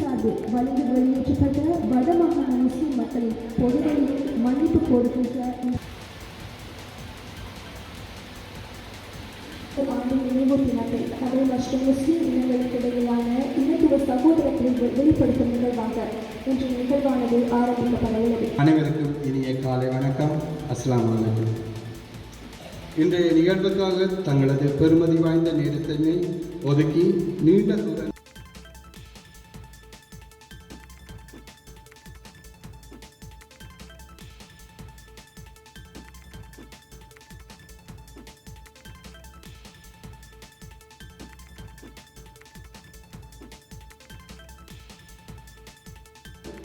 சார்பில் வழங்கி வெளியேற்றப்பட்ட வடமாகாண முஸ்லிம் மக்களின் பொதுவெளியில் மன்னிப்பு கோருகின்ற நினைவு தினத்தை தமிழ் மற்றும் இனத்துவ சகோதரத்தை வெளிப்படுத்தும் நிகழ்வாக இன்று நிகழ்வானது ஆரம்பிக்கப்பட உள்ளது அனைவருக்கும் இனிய காலை வணக்கம். அஸ்லாம் அலைக்கும். இன்றைய நிகழ்வுக்காக தங்களது பெருமதி வாய்ந்த நேரத்தினை ஒதுக்கி நீண்ட தூர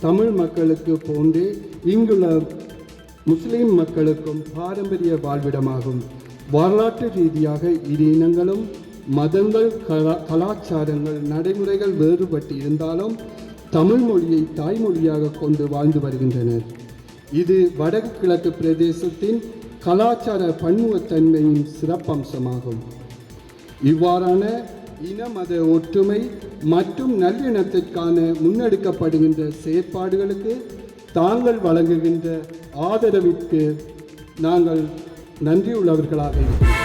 தமிழ் மக்களுக்கு போன்று இங்குள்ள முஸ்லீம் மக்களுக்கும் பாரம்பரிய வாழ்விடமாகும். வரலாற்று ரீதியாக இரு இனங்களும் மதங்கள் கலா கலாச்சாரங்கள் நடைமுறைகள் வேறுபட்டு இருந்தாலும் தமிழ் மொழியை தாய்மொழியாக கொண்டு வாழ்ந்து வருகின்றனர். இது வடக்கு கிழக்கு பிரதேசத்தின் கலாச்சார பன்முகத்தன்மையின் சிறப்பம்சமாகும். இவ்வாறான இன மத ஒற்றுமை மற்றும் நல்லிணத்திற்கான முன்னெடுக்கப்படுகின்ற செயற்பாடுகளுக்கு தாங்கள் வழங்குகின்ற ஆதரவிற்கு நாங்கள் நன்றியுள்ளவர்களாக இருக்கிறோம்.